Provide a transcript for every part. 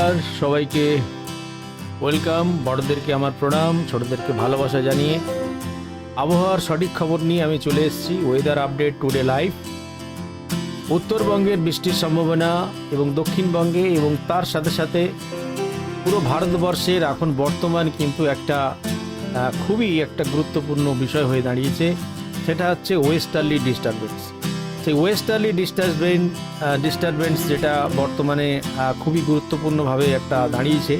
আর সবাইকে ওয়েলকাম। বড়দেরকে আমার প্রণাম, ছোটদেরকে ভালোবাসা জানিয়ে আবহাওয়ার সঠিক খবর নিয়ে আমি চলে এসেছি ওয়েদার আপডেট টুডে লাইভ উত্তরবঙ্গের বৃষ্টির সম্ভাবনা এবং দক্ষিণবঙ্গে এবং তার সাথে সাথে পুরো ভারতবর্ষের এখন বর্তমান কিন্তু একটা খুবই একটা গুরুত্বপূর্ণ বিষয় হয়ে দাঁড়িয়েছে, সেটা হচ্ছে ওয়েস্টার্লি ডিস্টারবেন্স সেই ওয়েস্টার্লি ডিস্টারবেন্স ডিস্টারবেন্স যেটা বর্তমানে খুবই গুরুত্বপূর্ণভাবে একটা দাঁড়িয়েছে,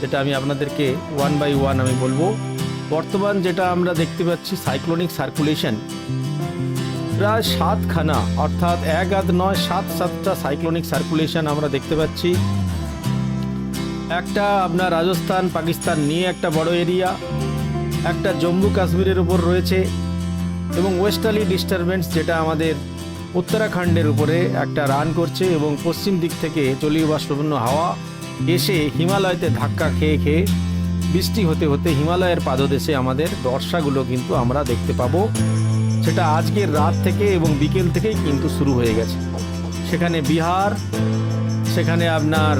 যেটা আমি আপনাদেরকে ওয়ান বাই ওয়ান আমি বলব। বর্তমান যেটা আমরা দেখতে পাচ্ছি সাইক্লোনিক সার্কুলেশন প্রায় সাতখানা, অর্থাৎ এক আধ নয়, সাত সাতটা সাইক্লোনিক সার্কুলেশন আমরা দেখতে পাচ্ছি। একটা আপনার রাজস্থান, পাকিস্তান নিয়ে একটা বড় এরিয়া একটা জম্মু কাশ্মীরের উপর রয়েছে, এবং ওয়েস্টার্লি ডিস্টারবেন্স যেটা আমাদের উত্তরাখণ্ডের উপরে একটা রান করছে এবং পশ্চিম দিক থেকে জলীয় বাষ্পপূর্ণ হাওয়া এসে হিমালয়তে ধাক্কা খেয়ে খেয়ে বৃষ্টি হতে হতে হিমালয়ের পাদদেশে আমাদের বর্ষাগুলো কিন্তু আমরা দেখতে পাবো। সেটা আজকের রাত থেকে এবং বিকেল থেকেই কিন্তু শুরু হয়ে গেছে। সেখানে বিহার, সেখানে আপনার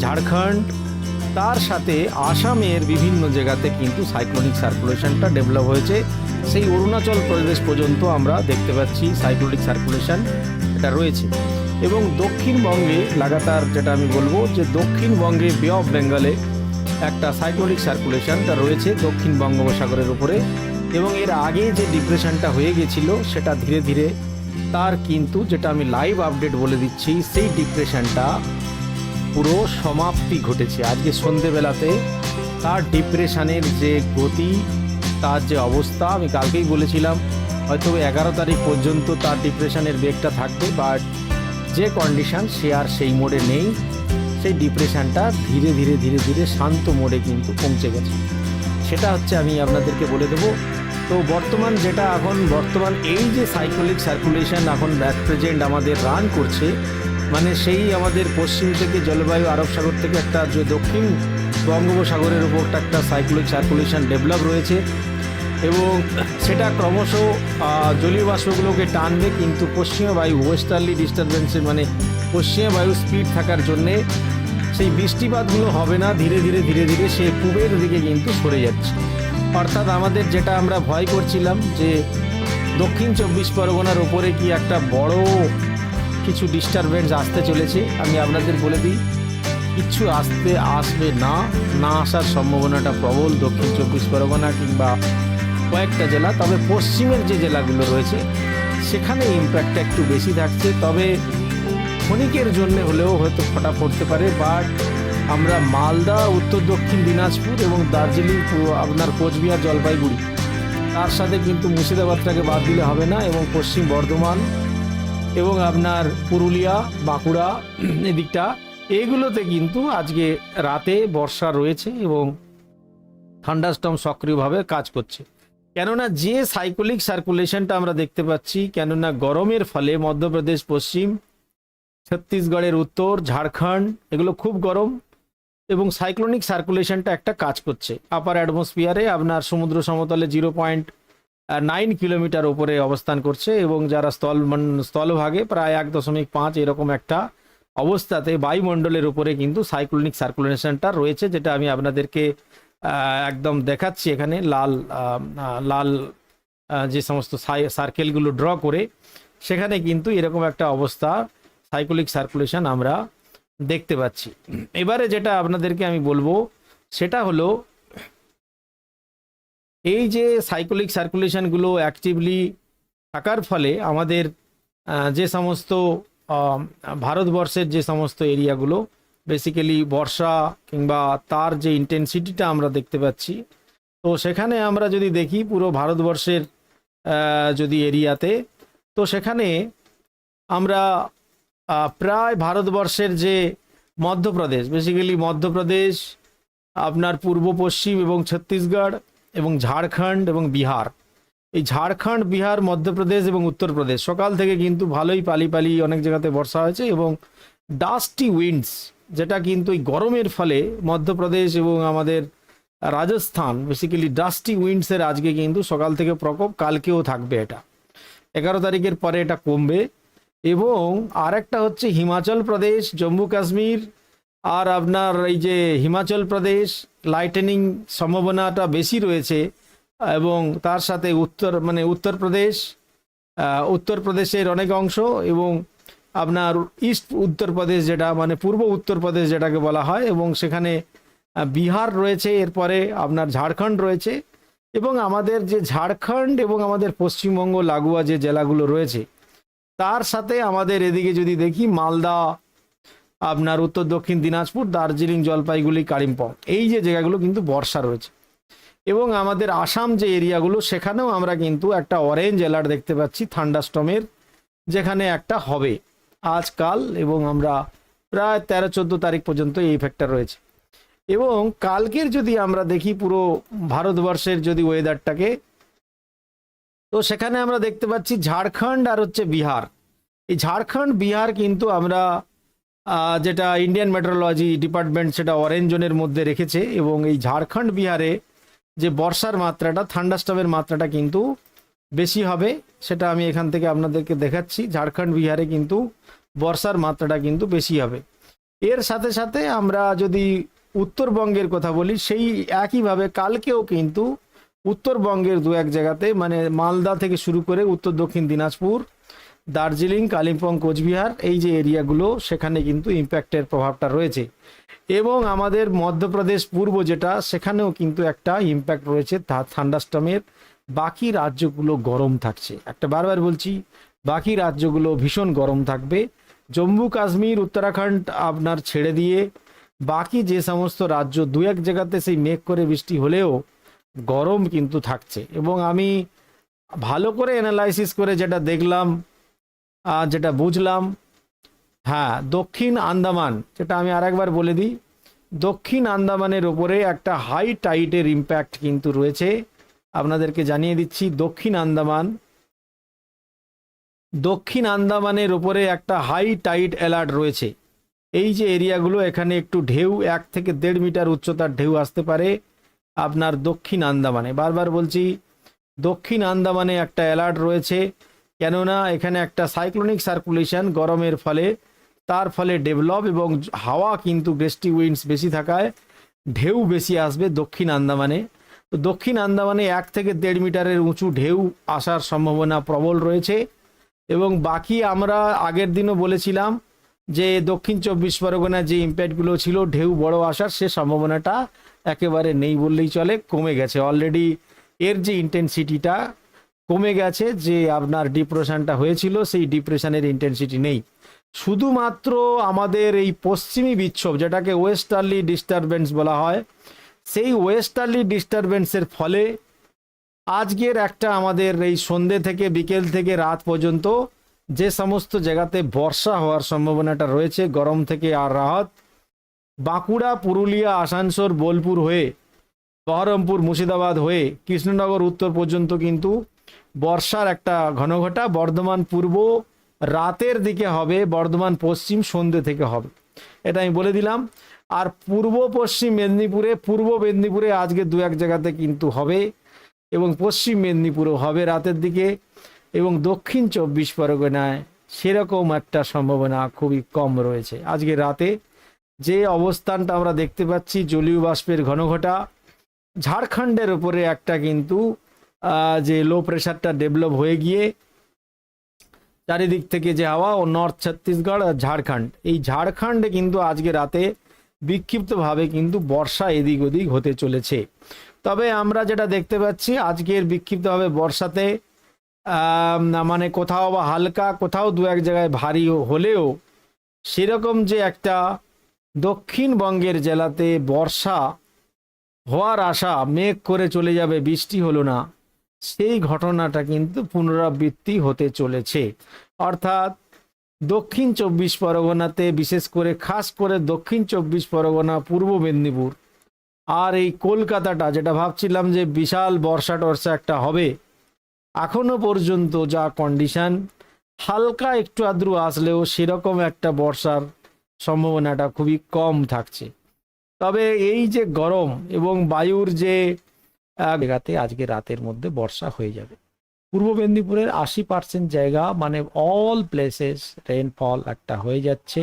ঝাড়খণ্ড তার সাথে আসামের বিভিন্ন জায়গাতে কিন্তু সাইক্লোনিক সার্কুলেশনটা ডেভেলপ হয়েছে। সেই অরুণাচল প্রদেশ পর্যন্ত আমরা দেখতে পাচ্ছি সাইক্লোনিক সার্কুলেশন এটা রয়েছে। এবং দক্ষিণবঙ্গে লাগাতার যেটা আমি বলব যে দক্ষিণবঙ্গে বে অফ বেঙ্গলে একটা সাইক্লোনিক সার্কুলেশনটা রয়েছে দক্ষিণ বঙ্গোপসাগরের উপরে। এবং এর আগে যে ডিপ্রেশনটা হয়ে গেছিল সেটা ধীরে ধীরে তার কিন্তু যেটা আমি লাইভ আপডেট বলে দিচ্ছি, সেই ডিপ্রেশনটা পুরো সমাপ্তি ঘটেছে। আজকে সন্ধেবেলাতে তার ডিপ্রেশনের যে গতি, তার যে অবস্থা, আমি কালকেই বলেছিলাম, হয়তো এগারো তারিখ পর্যন্ত তার ডিপ্রেশনের বেগটা থাকবে বাট যে কন্ডিশান সে আর সেই মোড়ে নেই, সেই ডিপ্রেশনটা ধীরে ধীরে ধীরে ধীরে শান্ত মোড়ে কিন্তু পৌঁছে গেছে। সেটা হচ্ছে আমি আপনাদেরকে বলে দেবো। তো বর্তমান যেটা এখন, বর্তমান এই যে সাইকোলিক সার্কুলেশন এখন ব্যাক প্রেজেন্ট আমাদের রান করছে মানে সেই আমাদের পশ্চিম থেকে জলবায়ু আরব সাগর থেকে একটা যে দক্ষিণ বঙ্গোপসাগরের উপর একটা সাইক্লিক সার্কুলেশন ডেভেলপ রয়েছে এবং সেটা ক্রমশ জলীয় বাষ্পগুলোকে টানবে কিন্তু পশ্চিমা বায়ু ওয়েস্টার্লি ডিস্টারবেন্সের মানে পশ্চিমা বায়ু স্পিড থাকার জন্যে সেই বৃষ্টিপাতগুলো হবে না, ধীরে ধীরে ধীরে ধীরে সে পূবের দিকে কিন্তু সরে যাচ্ছে। অর্থাৎ আমাদের যেটা আমরা ভয় করছিলাম যে দক্ষিণ চব্বিশ পরগনার ওপরে কি একটা বড় কিছু ডিস্টারবেন্স আসতে চলেছে। আমি আপনাদের বলে দিই কিচ্ছু আসতে আসবে না না আসার সম্ভাবনাটা প্রবল দক্ষিণ চব্বিশ পরগনা কিংবা কয়েকটা জেলা, তবে পশ্চিমের যে জেলাগুলো রয়েছে, সেখানে ইম্প্যাক্টটা একটু বেশি থাকছে। তবে ক্ষণিকের জন্য হলেও হয়তো ফটা পড়তে পারে বাট আমরা মালদা, উত্তর দক্ষিণ দিনাজপুর এবং দার্জিলিং, আপনার কোচবিহার, জলপাইগুড়ি, তার সাথে কিন্তু মুর্শিদাবাদটাকে বাদ দিলে হবে না এবং পশ্চিম বর্ধমান এবং আপনার পুরুলিয়া, বাঁকুড়া, এদিকটা, এগুলোতে কিন্তু আজকে রাতে বর্ষা রয়েছে এবং থান্ডারস্টম সক্রিয়ভাবে কাজ করছে। কেননা যে সাইক্লিক সার্কুলেশনটা আমরা দেখতে পাচ্ছি, কেননা গরমের ফলে মধ্যপ্রদেশ, পশ্চিম, ছত্তিশগড়ের উত্তর, ঝাড়খণ্ড, এগুলো খুব গরম এবং সাইক্লোনিক সার্কুলেশনটা একটা কাজ করছে। আপার অ্যাটমসফিয়ারে আপনার সমুদ্র সমতলে জিরো পয়েন্ট নাইন কিলোমিটার উপরে অবস্থান করছে এবং যারা স্থল স্থলভাগে প্রায় এক দশমিক পাঁচ এরকম একটা অবস্থাতে বায়ুমণ্ডলের উপরে কিন্তু সাইক্লোনিক সার্কুলেশনটা রয়েছে, যেটা আমি আপনাদেরকে একদম দেখাচ্ছি এখানে লাল লাল যে সমস্ত সার্কেলগুলো ড্র করে, সেখানে কিন্তু এরকম একটা অবস্থা সাইক্লিক সার্কুলেশন আমরা দেখতে পাচ্ছি। এবারে যেটা আপনাদেরকে আমি বলব, সেটা হলো এই যে সাইকোলিক সার্কুলেশনগুলো অ্যাক্টিভলি থাকার ফলে আমাদের যে সমস্ত ভারতবর্ষের যে সমস্ত এরিয়াগুলো বেসিক্যালি বর্ষা কিংবা তার যে ইন্টেন্সিটিটা আমরা দেখতে পাচ্ছি, তো সেখানে আমরা যদি দেখি পুরো ভারতবর্ষের যদি এরিয়াতে, তো সেখানে আমরা প্রায় ভারতবর্ষের যে মধ্যপ্রদেশ বেসিক্যালি মধ্যপ্রদেশ, আপনার পূর্ব পশ্চিম এবং ছত্তিশগড় এবং ঝাড়খণ্ড এবং বিহার। এই ঝাড়খণ্ড, বিহার, মধ্যপ্রদেশ এবং উত্তরপ্রদেশ সকাল থেকে কিন্তু ভালোই পালি পালি অনেক জায়গাতে বর্ষা হয়েছে এবং ডাস্টি উইন্ডস, যেটা কিন্তু এই গরমের ফলে মধ্যপ্রদেশ এবং আমাদের রাজস্থান বেসিক্যালি ডাস্টি উইন্ডসের আজকে কিন্তু সকাল থেকে প্রকোপ, কালকেও থাকবে এটা। এগারো তারিখের পরে এটা কমবে এবং আরেকটা হচ্ছে হিমাচল প্রদেশ, জম্মু কাশ্মীর আর আপনার এই যে হিমাচল প্রদেশ লাইটেনিং সম্ভাবনাটা বেশি রয়েছে, এবং তার সাথে উত্তর মানে উত্তরপ্রদেশ উত্তরপ্রদেশের অনেক অংশ এবং আপনার ইস্ট উত্তরপ্রদেশ যেটা মানে পূর্ব উত্তরপ্রদেশ যেটাকে বলা হয়, এবং সেখানে বিহার রয়েছে, এরপরে আপনার ঝাড়খণ্ড রয়েছে, এবং আমাদের যে ঝাড়খণ্ড এবং আমাদের পশ্চিমবঙ্গ লাগোয়া যে জেলাগুলো রয়েছে, তার সাথে আমাদের এদিকে যদি দেখি, মালদা আপনার উত্তর, দক্ষিণ দিনাজপুর, দার্জিলিং, জলপাইগুড়ি, কালিম্পং। এই যে জায়গাগুলো কিন্তু বর্ষা রয়েছে। এবং আমাদের আসাম যে এরিয়াগুলো, সেখানেও আমরা কিন্তু একটা অরেঞ্জ অ্যালার্ট দেখতে পাচ্ছি থান্ডাস্টমের যেখানে একটা হবে। আজকাল এবং আমরা প্রায় তেরো, চোদ্দ তারিখ পর্যন্ত এই ইফেক্টটা রয়েছে। এবং কালকের যদি আমরা দেখি পুরো ভারতবর্ষের যদি ওয়েদারটাকে তো সেখানে আমরা দেখতে পাচ্ছি ঝাড়খণ্ড আর হচ্ছে বিহার। এই ঝাড়খণ্ড, বিহার কিন্তু আমরা যেটা ইন্ডিয়ান মেট্রোলজি ডিপার্টমেন্ট সেটা অরেঞ্জ জোনের মধ্যে রেখেছে এবং এই ঝাড়খণ্ড বিহারে যে বর্ষার মাত্রাটা থান্ডাস্টমের মাত্রাটা কিন্তু বেশি হবে, সেটা আমি এখান থেকে আপনাদেরকে দেখাচ্ছি। ঝাড়খণ্ড বিহারে কিন্তু বর্ষার মাত্রাটা কিন্তু বেশি হবে। এর সাথে সাথে আমরা যদি উত্তরবঙ্গের কথা বলি, সেই একইভাবে কালকেও কিন্তু উত্তরবঙ্গের দু এক জায়গাতে মানে মালদা থেকে শুরু করে উত্তর দক্ষিণ দিনাজপুর দার্জিলিং, কালিম্পং, কোচবিহার এই যে এরিয়াগুলো, সেখানে কিন্তু ইম্প্যাক্টের প্রভাবটা রয়েছে। এবং আমাদের মধ্যপ্রদেশ পূর্ব যেটা, সেখানেও কিন্তু একটা ইম্প্যাক্ট রয়েছে থান্ডাস্টমের। বাকি রাজ্যগুলো গরম থাকছে। একটা বারবার বলছি, বাকি রাজ্যগুলো ভীষণ গরম থাকবে। জম্মু কাশ্মীর, উত্তরাখণ্ড আপনার ছেড়ে দিয়ে, বাকি যে সমস্ত রাজ্য, দু এক জায়গাতে সেই মেঘ করে বৃষ্টি হলেও গরম কিন্তু থাকছে। এবং আমি ভালো করে অ্যানালাইসিস করে যেটা দেখলাম যেটা বুঝলাম হ্যাঁ দক্ষিণ আন্দামান, যেটা আমি আর একবার বলে দিই, দক্ষিণ আন্দামানের ওপরে একটা হাই টাইটের ইম্প্যাক্ট কিন্তু রয়েছে। আপনাদেরকে জানিয়ে দিচ্ছি, দক্ষিণ আন্দামান, দক্ষিণ আন্দামানের ওপরে একটা হাই টাইট অ্যালার্ট রয়েছে। এই যে এরিয়াগুলো এখানে একটু ঢেউ, এক থেকে দেড় মিটার উচ্চতার ঢেউ আসতে পারে আপনার দক্ষিণ আন্দামানে। বারবার বলছি, দক্ষিণ আন্দামানে একটা অ্যালার্ট রয়েছে। কেননা এখানে একটা সাইক্লোনিক সার্কুলেশন গরমের ফলে, তার ফলে ডেভেলপ এবং হাওয়া কিন্তু গেস্টি উইন্ডস বেশি থাকায় ঢেউ বেশি আসবে দক্ষিণ আন্দামানে। তো দক্ষিণ আন্দামানে এক থেকে দেড় মিটারের উঁচু ঢেউ আসার সম্ভাবনা প্রবল রয়েছে এবং বাকি আমরা আগের দিনও বলেছিলাম যে দক্ষিণ চব্বিশ পরগনার যে ইম্প্যাক্টগুলো ছিল ঢেউ বড় আসার, সে সম্ভাবনাটা একেবারে নেই বললেই চলে, কমে গেছে। অলরেডি এর যে ইন্টেন্সিটিটা কমে গেছে যে আপনার ডিপ্রেশনটা হয়েছিল, সেই ডিপ্রেশনের ইন্টেন্সিটি নেই। শুধুমাত্র আমাদের এই পশ্চিমী বিক্ষোভ, যেটাকে ওয়েস্টার্লি ডিস্টারবেন্স বলা হয়, সেই ওয়েস্টার্লি ডিস্টারবেন্সের ফলে আজকের একটা আমাদের এই সন্ধে থেকে বিকেল থেকে রাত পর্যন্ত যে সমস্ত জায়গাতে বর্ষা হওয়ার সম্ভাবনাটা রয়েছে, গরম থেকে আর রাহত, বাঁকুড়া, পুরুলিয়া, আসানসোল, বোলপুর হয়ে, বহরমপুর, মুর্শিদাবাদ হয়ে, কৃষ্ণনগর, উত্তর পর্যন্ত কিন্তু বর্ষার একটা ঘনঘটা, বর্ধমান পূর্ব রাতের দিকে হবে, বর্ধমান পশ্চিম সন্ধ্যে থেকে হবে। এটা আমি বলে দিলাম। আর পূর্ব পশ্চিম মেদিনীপুরে, পূর্ব মেদিনীপুরে আজকে দু এক জায়গাতে কিন্তু হবে এবং পশ্চিম মেদিনীপুরেও হবে রাতের দিকে এবং দক্ষিণ চব্বিশ পরগনায় সেরকম একটা সম্ভাবনা খুবই কম রয়েছে। আজকে রাতে যে অবস্থানটা আমরা দেখতে পাচ্ছি জলীয় বাষ্পের ঘনঘটা, ঝাড়খণ্ডের উপরে একটা কিন্তু যে লো প্রেশারটা ডেভেলপ হয়ে গিয়ে চারিদিক থেকে যে হাওয়া ও নর্থ ছত্তিশগড় আর ঝাড়খণ্ড। এই ঝাড়খণ্ডে কিন্তু আজকে রাতে বিক্ষিপ্তভাবে কিন্তু বর্ষা এদিক ওদিক হতে চলেছে। তবে আমরা যেটা দেখতে পাচ্ছি, আজকের বিক্ষিপ্তভাবে বর্ষাতে মানে কোথাও বা হালকা, কোথাও দু এক জায়গায় ভারী হলেও সেরকম যে একটা দক্ষিণবঙ্গের জেলাতে বর্ষা হওয়ার আশা মেঘ করে চলে যাবে, বৃষ্টি হলো না। সেই ঘটনাটা কিন্তু পুনরাবৃত্তি হতে চলেছে। অর্থাৎ দক্ষিণ চব্বিশ পরগনাতে, বিশেষ করে খাস করে দক্ষিণ চব্বিশ পরগনা, পূর্ব মেদিনীপুর আর এই কলকাতাটা, যেটা ভাবছিলাম যে বিশাল বর্ষা টর্ষা একটা হবে, এখনও পর্যন্ত যা কন্ডিশন হালকা একটু আদ্রু আসলেও সেরকম একটা বর্ষার সম্ভাবনাটা খুবই কম থাকছে। তবে এই যে গরম এবং বায়ুর যে জায়গাতে আজকে রাতের মধ্যে বর্ষা হয়ে যাবে। পূর্ব মেদিনীপুরের আশি পার্সেন্ট জায়গা মানে অল প্লেসেস রেইনফল একটা হয়ে যাচ্ছে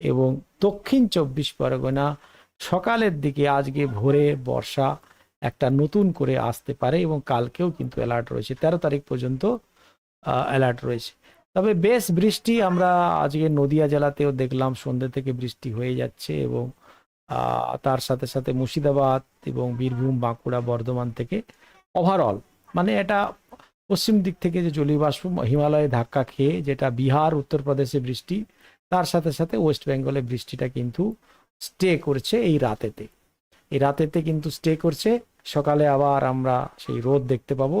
এবং দক্ষিণ চব্বিশ পরগনা সকালের দিকে আজকে ভোরে বর্ষা একটা নতুন করে আসতে পারে এবং কালকেও কিন্তু অ্যালার্ট রয়েছে। তেরো তারিখ পর্যন্ত অ্যালার্ট রয়েছে। তবে বেশ বৃষ্টি আমরা আজকে নদিয়া জেলাতেও দেখলাম, সন্ধ্যে থেকে বৃষ্টি হয়ে যাচ্ছে এবং তার সাথে সাথে মুর্শিদাবাদ এবং বীরভূম, বাঁকুড়া, বর্ধমান থেকে ওভারঅল মানে এটা পশ্চিম দিক থেকে যে জলীয়বাষ্প হিমালয়ে ধাক্কা খেয়ে যেটা বিহার উত্তরপ্রদেশে বৃষ্টি, তার সাথে সাথে ওয়েস্ট বেঙ্গলে বৃষ্টিটা কিন্তু স্টে করছে এই রাতেতে। এই রাতেতে কিন্তু স্টে করছে, সকালে আবার আমরা সেই রোদ দেখতে পাবো।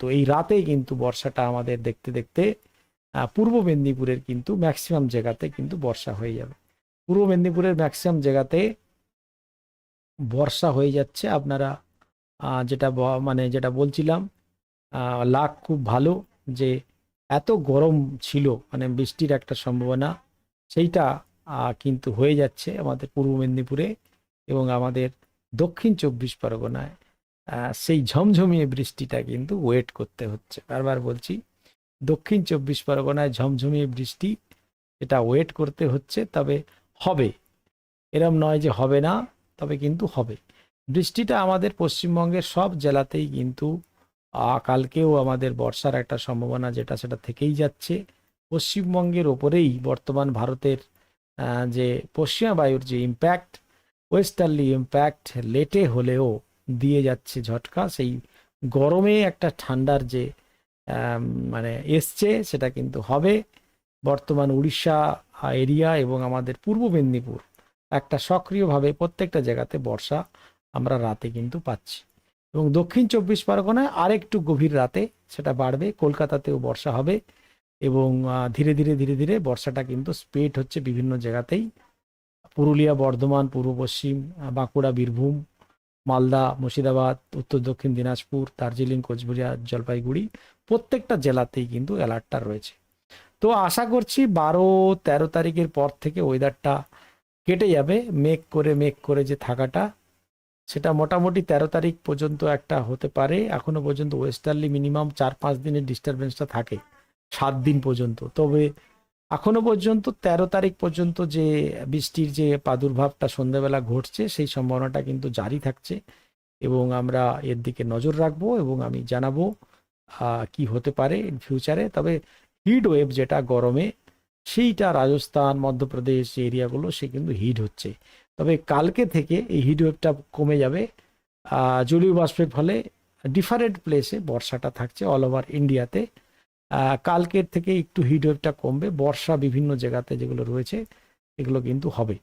তো এই রাতেই কিন্তু বর্ষাটা আমাদের দেখতে দেখতে পূর্ব মেদিনীপুরের কিন্তু ম্যাক্সিমাম জায়গাতে কিন্তু বর্ষা হয়ে যাবে। পূর্ব মেদিনীপুরের ম্যাক্সিমাম জায়গাতে বর্ষা হয়ে যাচ্ছে। আপনারা যেটা মানে যেটা বলছিলাম লাক খুব ভালো যে এত গরম ছিল মানে বৃষ্টির একটা সম্ভাবনা, সেইটা কিন্তু হয়ে যাচ্ছে আমাদের পূর্ব মেদিনীপুরে এবং আমাদের দক্ষিণ চব্বিশ পরগনায়। সেই ঝমঝমিয়ে বৃষ্টিটা কিন্তু ওয়েট করতে হচ্ছে। বারবার বলছি, দক্ষিণ চব্বিশ পরগনায় ঝমঝমিয়ে বৃষ্টি, এটা ওয়েট করতে হচ্ছে, তবে হবে। এরম নয় যে হবে না। তবে কিন্তু হবে। বৃষ্টিটা আমাদের পশ্চিমবঙ্গের সব জেলাতেই কিন্তু কালকেও আমাদের বর্ষার একটা সম্ভাবনা যেটা সেটা থেকেই যাচ্ছে। পশ্চিমবঙ্গের ওপরেই বর্তমান ভারতের যে পশ্চিমা বায়ুর যে ইম্প্যাক্ট ওয়েস্টার্লি ইম্প্যাক্ট লেটে হলেও দিয়ে যাচ্ছে ঝটকা। সেই গরমে একটা ঠান্ডার যে মানে এসছে সেটা কিন্তু হবে। বর্তমান উড়িষ্যা এরিয়া এবং আমাদের পূর্ব মেদিনীপুর একটা সক্রিয়ভাবে প্রত্যেকটা জায়গাতে বর্ষা আমরা রাতে কিন্তু পাচ্ছি। এবং দক্ষিণ চব্বিশ পরগনায় আরেকটু গভীর রাতে সেটা বাড়বে, কলকাতাতেও বর্ষা হবে এবং ধীরে ধীরে ধীরে ধীরে বর্ষাটা কিন্তু স্প্রেড হচ্ছে বিভিন্ন জায়গাতেই। পুরুলিয়া, বর্ধমান, পূর্ব পশ্চিম বাঁকুড়া, বীরভূম, মালদা, মুর্শিদাবাদ, উত্তর, দক্ষিণ দিনাজপুর, দার্জিলিং, কোচবিহার, জলপাইগুড়ি প্রত্যেকটা জেলাতেই কিন্তু অ্যালার্টটা রয়েছে। তো আশা করছি বারো, তেরো তারিখের পর থেকে ওয়েদারটা কেটে যাবে মেঘ করে মেঘ করে যে থাকাটা, সেটা মোটামুটি তেরো তারিখ পর্যন্ত একটা হতে পারে। এখনও পর্যন্ত ওয়েস্টার্লি মিনিমাম চার পাঁচ দিনের ডিস্টারবেন্সটা থাকে, সাত দিন পর্যন্ত। তবে এখনও পর্যন্ত তেরো তারিখ পর্যন্ত যে বৃষ্টির যে প্রাদুর্ভাবটা সন্ধ্যাবেলা ঘটছে, সেই সম্ভাবনাটা কিন্তু জারি থাকছে এবং আমরা এর দিকে নজর রাখব এবং আমি জানাব কি হতে পারে ফিউচারে তবে হিট ওয়েভ যেটা গরমে সেইটা রাজস্থান, মধ্যপ্রদেশ যে এরিয়াগুলো, সে কিন্তু হিট হচ্ছে। তবে কালকে থেকে এই হিট ওয়েভটা কমে যাবে। জলীয় বাষ্পের ফলে ডিফারেন্ট প্লেসে বর্ষাটা থাকছে অল ওভার ইন্ডিয়াতে কালকের থেকে একটু হিট ওয়েভটা কমবে। বর্ষা বিভিন্ন জায়গাতে যেগুলো রয়েছে, এগুলো কিন্তু হবে।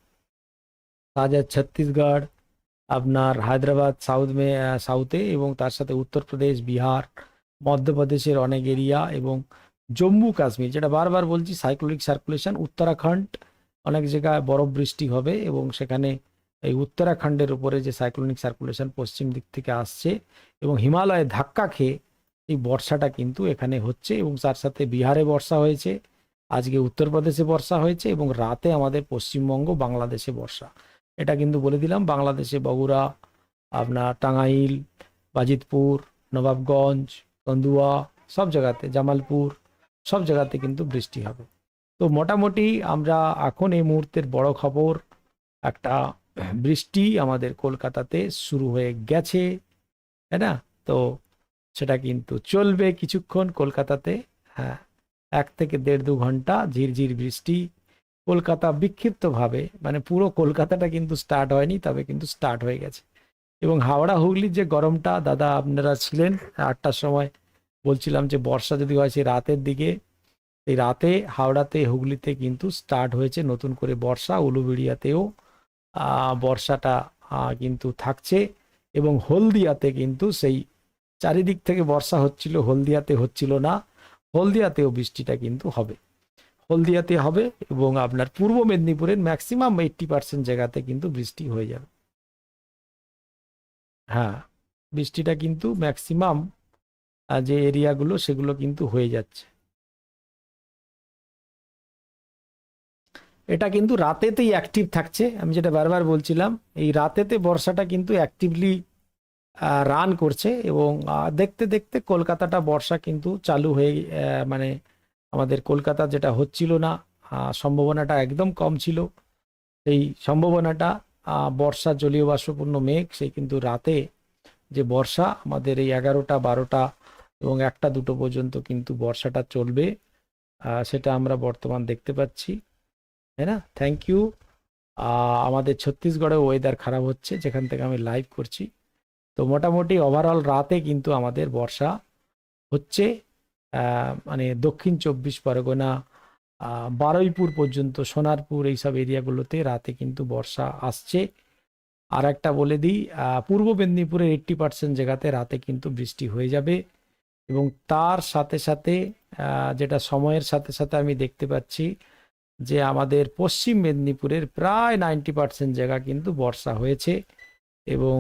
তাজা ছত্তিশগড়, আপনার হায়দ্রাবাদ, সাউথ মে সাউথে এবং তার সাথে উত্তরপ্রদেশ, বিহার, মধ্যপ্রদেশের অনেক এরিয়া এবং জম্মু কাশ্মীর, যেটা বারবার বলছি সাইক্লোনিক সার্কুলেশন উত্তরাখণ্ড, অনেক জায়গায় বরফ বৃষ্টি হবে এবং সেখানে এই উত্তরাখণ্ডের উপরে যে সাইক্লোনিক সার্কুলেশন পশ্চিম দিক থেকে আসছে এবং হিমালয়ে ধাক্কা খেয়ে এই বর্ষাটা কিন্তু এখানে হচ্ছে এবং তার সাথে বিহারে বর্ষা হয়েছে, আজকে উত্তরপ্রদেশে বর্ষা হয়েছে এবং রাতে আমাদের পশ্চিমবঙ্গ বাংলাদেশে বর্ষা। এটা কিন্তু বলে দিলাম, বাংলাদেশে বগুড়া, আপনার টাঙ্গাইল, বাজিতপুর, নবাবগঞ্জ, কন্দুয়া, সব জায়গাতে, জামালপুর সব জায়গাতে কিন্তু বৃষ্টি হবে। তো মোটামুটি আমরা এখন এই মুহূর্তের বড় খবর, একটা বৃষ্টি আমাদের কলকাতাতে শুরু হয়ে গেছে, তাই না? তো সেটা কিন্তু চলবে কিছুক্ষণ কলকাতাতে হ্যাঁ এক থেকে দেড় দু ঘণ্টা ঝিরঝির বৃষ্টি। কলকাতা বিক্ষিপ্তভাবে মানে পুরো কলকাতাটা কিন্তু স্টার্ট হয়নি, তবে কিন্তু স্টার্ট হয়ে গেছে। এবং হাওড়া হুগলির যে গরমটা, দাদা আপনারা ছিলেন আটটার সময় বলছিলাম যে বর্ষা যদি হয় সেই রাতের দিকে, এই রাতে হাওড়াতে, হুগলিতে কিন্তু স্টার্ট হয়েছে নতুন করে বর্ষা, উলুবেড়িয়াতেও বর্ষাটা কিন্তু থাকছে এবং হলদিয়াতে কিন্তু সেই চারিদিক থেকে বর্ষা হচ্ছিল, হলদিয়াতে হচ্ছিল না, হলদিয়াতেও বৃষ্টিটা কিন্তু হবে। হলদিয়াতে হবে এবং আপনার পূর্ব মেদিনীপুরের ম্যাক্সিমাম এইট্টি পার্সেন্ট জায়গাতে কিন্তু বৃষ্টি হয়ে যাবে। হ্যাঁ বৃষ্টিটা কিন্তু ম্যাক্সিমাম যে এরিয়াগুলো সেগুলো কিন্তু হয়ে যাচ্ছে। এটা কিন্তু রাতেতেই অ্যাক্টিভ থাকছে। আমি যেটা বারবার বলছিলাম, এই রাতেতে বর্ষাটা কিন্তু অ্যাক্টিভলি রান করছে এবং দেখতে দেখতে কলকাতাটা বর্ষা কিন্তু চালু হয়ে মানে আমাদের কলকাতা যেটা হচ্ছিল না সম্ভাবনাটা একদম কম ছিল। এই সম্ভাবনাটা বর্ষা জলীয় বাষ্পপূর্ণ মেঘ সেই কিন্তু রাতে যে বর্ষা, আমাদের এই এগারোটা, বারোটা এবং একটা দুটো পর্যন্ত কিন্তু বর্ষাটা চলবে। সেটা আমরা বর্তমান দেখতে পাচ্ছি, তাই না? থ্যাংক ইউ আমাদের ছত্তিশগড়ে ওয়েদার খারাপ হচ্ছে, যেখান থেকে আমি লাইভ করছি। তো মোটামুটি ওভারঅল রাতে কিন্তু আমাদের বর্ষা হচ্ছে মানে দক্ষিণ চব্বিশ পরগনা বারুইপুর পর্যন্ত, সোনারপুর এইসব এরিয়াগুলোতে রাতে কিন্তু বর্ষা আসছে। আর একটা বলে দিই পূর্ব মেদিনীপুরের এইট্টি পার্সেন্ট জায়গাতে রাতে কিন্তু বৃষ্টি হয়ে যাবে। এবং তার সাথে সাথে যেটা সময়ের সাথে সাথে আমি দেখতে পাচ্ছি যে আমাদের পশ্চিম মেদিনীপুরের প্রায় নাইনটি পার্সেন্ট জায়গা কিন্তু বর্ষা হয়েছে এবং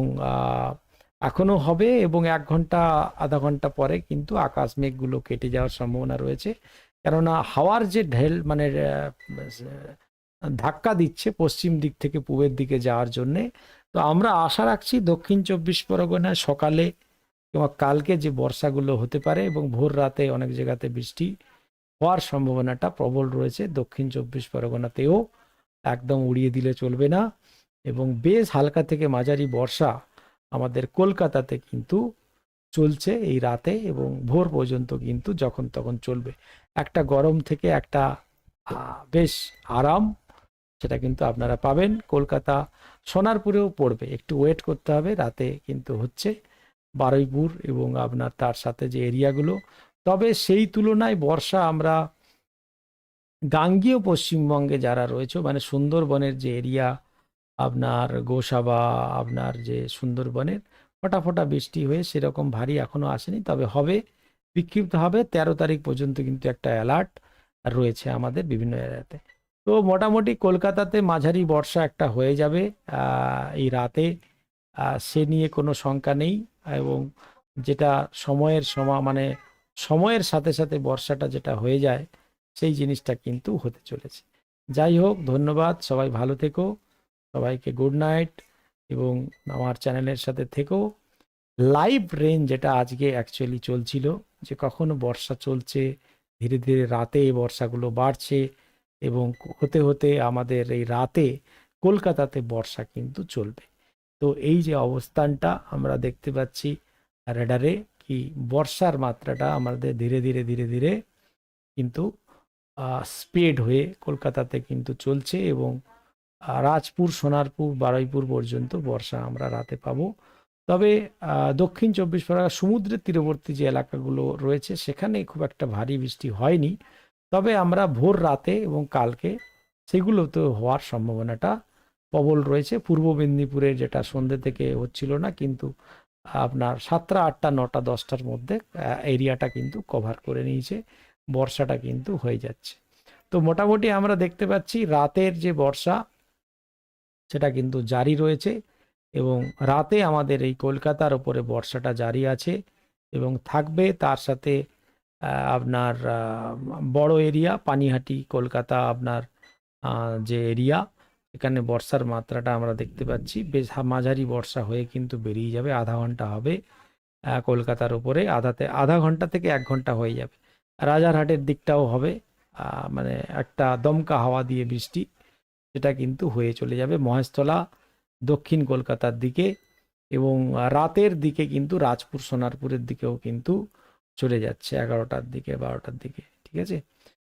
এখনও হবে এবং এক ঘণ্টা, আধা ঘণ্টা পরে কিন্তু আকাশ মেঘগুলো কেটে যাওয়ার সম্ভাবনা রয়েছে। কেননা হাওয়ার যে ঢেল মানে ধাক্কা দিচ্ছে পশ্চিম দিক থেকে পূবের দিকে যাওয়ার জন্যে। তো আমরা আশা রাখছি দক্ষিণ চব্বিশ পরগনায় সকালে কিংবা কালকে যে বর্ষাগুলো হতে পারে এবং ভোর রাতে অনেক জায়গাতে বৃষ্টি হওয়ার সম্ভাবনাটা প্রবল রয়েছে। দক্ষিণ চব্বিশ পরগনাতেও একদম উড়িয়ে দিলে চলবে না এবং বেশ হালকা থেকে মাঝারি বর্ষা আমাদের কলকাতাতে কিন্তু চলছে এই রাতে এবং ভোর পর্যন্ত কিন্তু যখন তখন চলবে। একটা গরম থেকে একটা বেশ আরাম সেটা কিন্তু আপনারা পাবেন। কলকাতা সোনারপুরেও পড়বে। একটু ওয়েট করতে হবে। রাতে কিন্তু হচ্ছে। বারুইপুর এবং আপনার তার সাথে যে এরিয়াগুলো। তবে সেই তুলনায় বর্ষা আমরা গাঙ্গীয় পশ্চিমবঙ্গে যারা রয়েছে মানে সুন্দরবনের যে এরিয়া, আপনার গোসাবা, আপনার যে সুন্দরবনের ফোটা ফোটা বৃষ্টি হয়ে সেরকম ভারী এখনও আসেনি। তবে হবে, বিক্ষিপ্ত হবে, তেরো তারিখ পর্যন্ত কিন্তু একটা অ্যালার্ট রয়েছে আমাদের বিভিন্ন এরিয়াতে তো মোটামুটি কলকাতাতে মাঝারি বর্ষা একটা হয়ে যাবে এই রাতে। সে নিয়ে কোনো শঙ্কা নেই। এবং যেটা সময়ের সমা মানে সময়ের সাথে সাথে বর্ষাটা যেটা হয়ে যায়, সেই জিনিসটা কিন্তু হতে চলেছে। যাই হোক, ধন্যবাদ, সবাই ভালো থেকো, সবাইকে গুড নাইট এবং আমার চ্যানেলের সাথে থেকো। লাইভ রেন যেটা আজকে অ্যাকচুয়ালি চলছিল, যে কখনো বর্ষা চলছে, ধীরে ধীরে রাতে বর্ষাগুলো বাড়ছে এবং হতে হতে আমাদের এই রাতে কলকাতাতে বর্ষা কিন্তু চলবে। তো এই যে অবস্থানটা আমরা দেখতে পাচ্ছি রেডারে, কি বর্ষার মাত্রাটা আমাদের ধীরে ধীরে ধীরে ধীরে কিন্তু স্পিড হয়ে কলকাতাতে কিন্তু চলছে এবং রাজপুর, সোনারপুর, বারুইপুর পর্যন্ত বর্ষা আমরা রাতে পাবো। তবে দক্ষিণ চব্বিশ পরগনা সমুদ্রের তীরবর্তী যে এলাকাগুলো রয়েছে সেখানে খুব একটা ভারী বৃষ্টি হয়নি। তবে আমরা ভোর রাতে এবং কালকে সেগুলোতে হওয়ার সম্ভাবনাটা প্রবল রয়েছে। পূর্ব মেদিনীপুরের যেটা সন্ধ্যে থেকে হচ্ছিল না, কিন্তু আপনার সাতটা, আটটা, নটা, দশটার মধ্যে এরিয়াটা কিন্তু কভার করে নিয়েছে। বর্ষাটা কিন্তু হয়ে যাচ্ছে। তো মোটামুটি আমরা দেখতে পাচ্ছি রাতের যে বর্ষা, সেটা কিন্তু জারি রয়েছে এবং রাতে আমাদের এই কলকাতার ওপরে বর্ষাটা জারি আছে এবং থাকবে। তার সাথে আপনার বড় এরিয়া, পানিহাটি, কলকাতা, আপনার যে এরিয়া এখানে বর্ষার মাত্রাটা আমরা দেখতে পাচ্ছি। বেশ মাঝারি বর্ষা হয়ে কিন্তু বেরিয়ে যাবে, আধা ঘণ্টা হবে কলকাতার উপরে। আধাতে, আধা ঘণ্টা থেকে এক ঘণ্টা হয়ে যাবে। রাজারহাটের দিকটাও হবে মানে একটা দমকা হাওয়া দিয়ে বৃষ্টি, সেটা কিন্তু হয়ে চলে যাবে মহেশতলা, দক্ষিণ কলকাতার দিকে এবং রাতের দিকে কিন্তু রাজপুর, সোনারপুরের দিকেও কিন্তু চলে যাচ্ছে, এগারোটার দিকে, বারোটার দিকে, ঠিক আছে?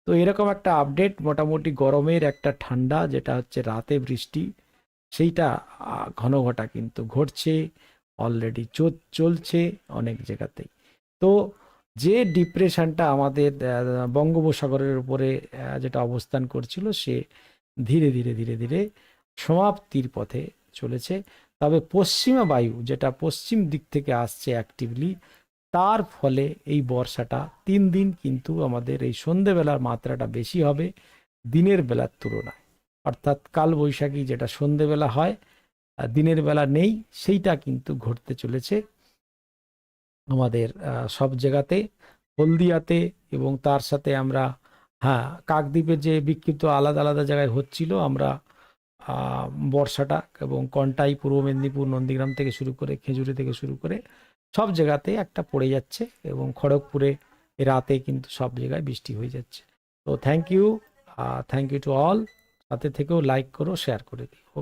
তো এরকম একটা আপডেট মোটামুটি গরমের একটা ঠান্ডা, যেটা হচ্ছে রাতে বৃষ্টি, সেইটা ঘন ঘটা কিন্তু ঘটছে অলরেডি চলছে অনেক জায়গাতেই তো যে ডিপ্রেশনটা আমাদের বঙ্গোপসাগরের উপরে যেটা অবস্থান করছিল, সে ধীরে ধীরে ধীরে ধীরে সমাপ্তির পথে চলেছে। তবে পশ্চিমা বায়ু, যেটা পশ্চিম দিক থেকে আসছে অ্যাক্টিভলি তার ফলে এই বর্ষাটা তিন দিন কিন্তু আমাদের এই সন্ধেবেলার মাত্রাটা বেশি হবে, দিনের বেলার তুলনায়। অর্থাৎ কাল বৈশাখী যেটা সন্ধেবেলা হয় দিনের বেলা নেই, সেইটা কিন্তু ঘটতে চলেছে আমাদের সব জায়গাতে, হলদিয়াতে এবং তার সাথে আমরা হ্যাঁ কাকদ্বীপের যে বিক্ষিপ্ত আলাদা আলাদা জায়গায় হচ্ছিল, আমরা বর্ষাটা এবং কন্টাই পূর্ব মেদিনীপুর, নন্দীগ্রাম থেকে শুরু করে, খেজুরি থেকে শুরু করে সব জায়গাতে একটা পড়ে যাচ্ছে এবং খড়গপুরে রাতে কিন্তু সব জায়গায় বৃষ্টি হয়ে যাচ্ছে। তো thank you thank you to all সাথে থেকেও লাইক করো শেয়ার করে দিও।